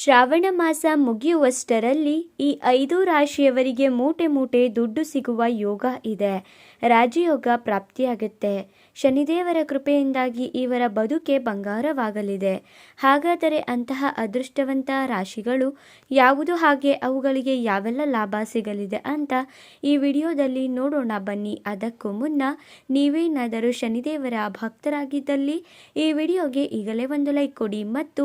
ಶ್ರಾವಣ ಮಾಸ ಮುಗಿಯುವಷ್ಟರಲ್ಲಿ ಈ ಐದು ರಾಶಿಯವರಿಗೆ ಮೂಟೆ ಮೂಟೆ ದುಡ್ಡು ಸಿಗುವ ಯೋಗ ಇದೆ. ರಾಜಯೋಗ ಪ್ರಾಪ್ತಿಯಾಗುತ್ತೆ. ಶನಿದೇವರ ಕೃಪೆಯಿಂದಾಗಿ ಇವರ ಬದುಕೆ ಬಂಗಾರವಾಗಲಿದೆ. ಹಾಗಾದರೆ ಅಂತಹ ಅದೃಷ್ಟವಂತ ರಾಶಿಗಳು ಯಾವುದು ಹಾಗೆ ಅವುಗಳಿಗೆ ಯಾವೆಲ್ಲ ಲಾಭ ಸಿಗಲಿದೆ ಅಂತ ಈ ವಿಡಿಯೋದಲ್ಲಿ ನೋಡೋಣ ಬನ್ನಿ. ಅದಕ್ಕೂ ಮುನ್ನ ನೀವೇನಾದರೂ ಶನಿದೇವರ ಭಕ್ತರಾಗಿದ್ದಲ್ಲಿ ಈ ವಿಡಿಯೋಗೆ ಈಗಲೇ ಒಂದು ಲೈಕ್ ಕೊಡಿ ಮತ್ತು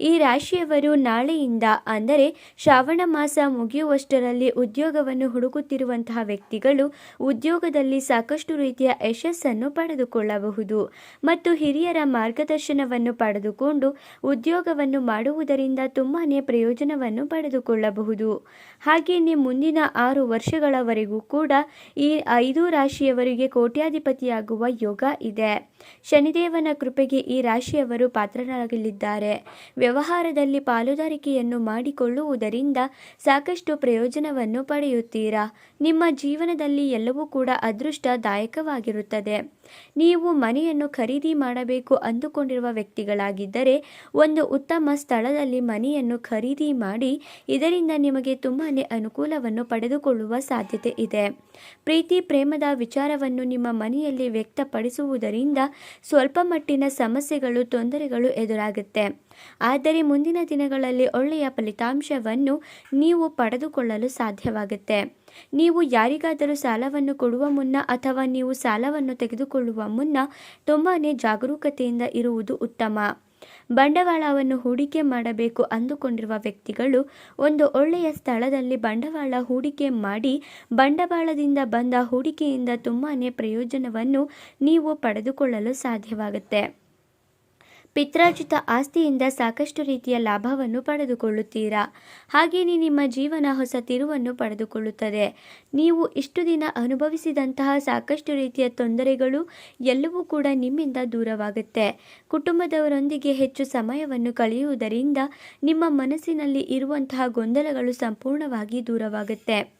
ಈ ರಾಶಿಯವರು ನಾಳೆಯಿಂದ, ಅಂದರೆ ಶ್ರಾವಣ ಮಾಸ ಮುಗಿಯುವಷ್ಟರಲ್ಲಿ ಉದ್ಯೋಗವನ್ನು ಹುಡುಕುತ್ತಿರುವಂತಹ ವ್ಯಕ್ತಿಗಳು ಉದ್ಯೋಗದಲ್ಲಿ ಸಾಕಷ್ಟು ರೀತಿಯ ಯಶಸ್ಸನ್ನು ಪಡೆದುಕೊಳ್ಳಬಹುದು. ಮತ್ತು ಹಿರಿಯರ ಮಾರ್ಗದರ್ಶನವನ್ನು ಪಡೆದುಕೊಂಡು ಉದ್ಯೋಗವನ್ನು ಮಾಡುವುದರಿಂದ ತುಂಬಾ ಪ್ರಯೋಜನವನ್ನು ಪಡೆದುಕೊಳ್ಳಬಹುದು. ಹಾಗೆಯೇ ಮುಂದಿನ ಆರು ವರ್ಷಗಳವರೆಗೂ ಕೂಡ ಈ ಐದು ರಾಶಿಯವರಿಗೆ ಕೋಟ್ಯಾಧಿಪತಿಯಾಗುವ ಯೋಗ ಇದೆ. ಶನಿದೇವನ ಕೃಪೆಗೆ ಈ ರಾಶಿಯವರು ಪಾತ್ರರಾಗಲಿದ್ದಾರೆ. ವ್ಯವಹಾರದಲ್ಲಿ ಪಾಲುದಾರಿಕೆಯನ್ನು ಮಾಡಿಕೊಳ್ಳುವುದರಿಂದ ಸಾಕಷ್ಟು ಪ್ರಯೋಜನವನ್ನು ಪಡೆಯುತ್ತೀರಾ? ನಿಮ್ಮ ಜೀವನದಲ್ಲಿ ಎಲ್ಲವೂ ಕೂಡ ಅದೃಷ್ಟದಾಯಕವಾಗಿರುತ್ತದೆ. ನೀವು ಮನೆಯನ್ನು ಖರೀದಿ ಮಾಡಬೇಕು ಅಂದುಕೊಂಡಿರುವ ವ್ಯಕ್ತಿಗಳಾಗಿದ್ದರೆ ಒಂದು ಉತ್ತಮ ಸ್ಥಳದಲ್ಲಿ ಮನೆಯನ್ನು ಖರೀದಿ ಮಾಡಿ ಇದರಿಂದ ನಿಮಗೆ ತುಂಬಾ ಅನುಕೂಲವನ್ನು ಪಡೆದುಕೊಳ್ಳುವ ಸಾಧ್ಯತೆ ಇದೆ. ಪ್ರೀತಿ, ಪ್ರೇಮದ ವಿಚಾರವನ್ನು ನಿಮ್ಮ ಮನೆಯಲ್ಲಿ ವ್ಯಕ್ತಪಡಿಸುವುದರಿಂದ ಸ್ವಲ್ಪ ಮಟ್ಟಿನ ಸಮಸ್ಯೆಗಳು, ತೊಂದರೆಗಳು ಎದುರಾಗುತ್ತೆ. ಆದರೆ ಮುಂದಿನ ದಿನಗಳಲ್ಲಿ ಒಳ್ಳೆಯ ಫಲಿತಾಂಶವನ್ನು ನೀವು ಪಡೆದುಕೊಳ್ಳಲು ಸಾಧ್ಯವಾಗುತ್ತೆ. ನೀವು ಯಾರಿಗಾದರೂ ಸಾಲವನ್ನು ಕೊಡುವ ಮುನ್ನ ಅಥವಾ ನೀವು ಸಾಲವನ್ನು ತೆಗೆದುಕೊಳ್ಳುವ ಮುನ್ನ ತುಂಬಾ ಜಾಗರೂಕತೆಯಿಂದ ಇರುವುದು ಉತ್ತಮ. ಬಂಡವಾಳವನ್ನು ಹೂಡಿಕೆ ಮಾಡಬೇಕು ಅಂದುಕೊಂಡಿರುವ ವ್ಯಕ್ತಿಗಳು ಒಂದು ಒಳ್ಳೆಯ ಸ್ಥಳದಲ್ಲಿ ಬಂಡವಾಳ ಹೂಡಿಕೆ ಮಾಡಿ ಬಂಡವಾಳದಿಂದ ಬಂದ ಹೂಡಿಕೆಯಿಂದ ತುಂಬಾ ಪ್ರಯೋಜನವನ್ನು ನೀವು ಪಡೆದುಕೊಳ್ಳಲು ಸಾಧ್ಯವಾಗುತ್ತೆ. ಪಿತ್ರಾರ್ಜಿತ ಆಸ್ತಿಯಿಂದ ಸಾಕಷ್ಟು ರೀತಿಯ ಲಾಭವನ್ನು ಪಡೆದುಕೊಳ್ಳುತ್ತೀರಾ? ಹಾಗೆಯೇ ನಿಮ್ಮ ಜೀವನ ಹೊಸ ತಿರುವನ್ನು ಪಡೆದುಕೊಳ್ಳುತ್ತದೆ. ನೀವು ಇಷ್ಟು ದಿನ ಅನುಭವಿಸಿದಂತಹ ಸಾಕಷ್ಟು ರೀತಿಯ ತೊಂದರೆಗಳು ಎಲ್ಲವೂ ಕೂಡ ನಿಮ್ಮಿಂದ ದೂರವಾಗುತ್ತೆ. ಕುಟುಂಬದವರೊಂದಿಗೆ ಹೆಚ್ಚು ಸಮಯವನ್ನು ಕಳೆಯುವುದರಿಂದ ನಿಮ್ಮ ಮನಸ್ಸಿನಲ್ಲಿ ಇರುವಂತಹ ಗೊಂದಲಗಳು ಸಂಪೂರ್ಣವಾಗಿ ದೂರವಾಗುತ್ತೆ.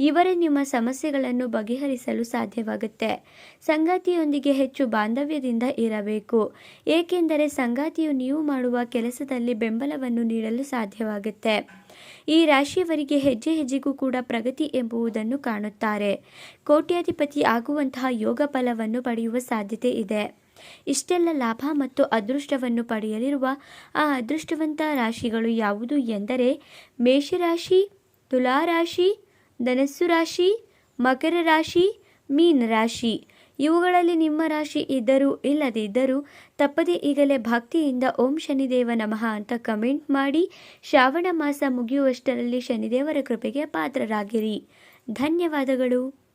ಇವರೇ ನಿಮ್ಮ ಸಮಸ್ಯೆಗಳನ್ನು ಬಗೆಹರಿಸಲು ಸಾಧ್ಯವಾಗುತ್ತೆ. ಸಂಗಾತಿಯೊಂದಿಗೆ ಹೆಚ್ಚು ಬಾಂಧವ್ಯದಿಂದ ಇರಬೇಕು. ಏಕೆಂದರೆ ಸಂಗಾತಿಯು ನೀವು ಮಾಡುವ ಕೆಲಸದಲ್ಲಿ ಬೆಂಬಲವನ್ನು ನೀಡಲು ಸಾಧ್ಯವಾಗುತ್ತೆ. ಈ ರಾಶಿಯವರಿಗೆ ಹೆಜ್ಜೆ ಹೆಜ್ಜೆಗೂ ಕೂಡ ಪ್ರಗತಿ ಎಂಬುದನ್ನು ಕಾಣುತ್ತಾರೆ. ಕೋಟ್ಯಾಧಿಪತಿ ಆಗುವಂತಹ ಯೋಗ ಫಲವನ್ನು ಪಡೆಯುವ ಸಾಧ್ಯತೆ ಇದೆ. ಇಷ್ಟೆಲ್ಲ ಲಾಭ ಮತ್ತು ಅದೃಷ್ಟವನ್ನು ಪಡೆಯಲಿರುವ ಆ ಅದೃಷ್ಟವಂತ ರಾಶಿಗಳು ಯಾವುದು ಎಂದರೆ ಮೇಷರಾಶಿ, ತುಲಾರಾಶಿ ಧನಸ್ಸು ರಾಶಿ, ಮಕರ ರಾಶಿ, ಮೀನ ರಾಶಿ. ಇವುಗಳಲ್ಲಿ ನಿಮ್ಮ ರಾಶಿ ಇದ್ದರೂ ಇಲ್ಲದಿದ್ದರೂ ತಪ್ಪದೆ ಈಗಲೇ ಭಕ್ತಿಯಿಂದ ಓಂ ಶನಿದೇವ ನಮಃ ಅಂತ ಕಮೆಂಟ್ ಮಾಡಿ ಶ್ರಾವಣ ಮಾಸ ಮುಗಿಯುವಷ್ಟರಲ್ಲಿ ಶನಿದೇವರ ಕೃಪೆಗೆ ಪಾತ್ರರಾಗಿರಿ. ಧನ್ಯವಾದಗಳು.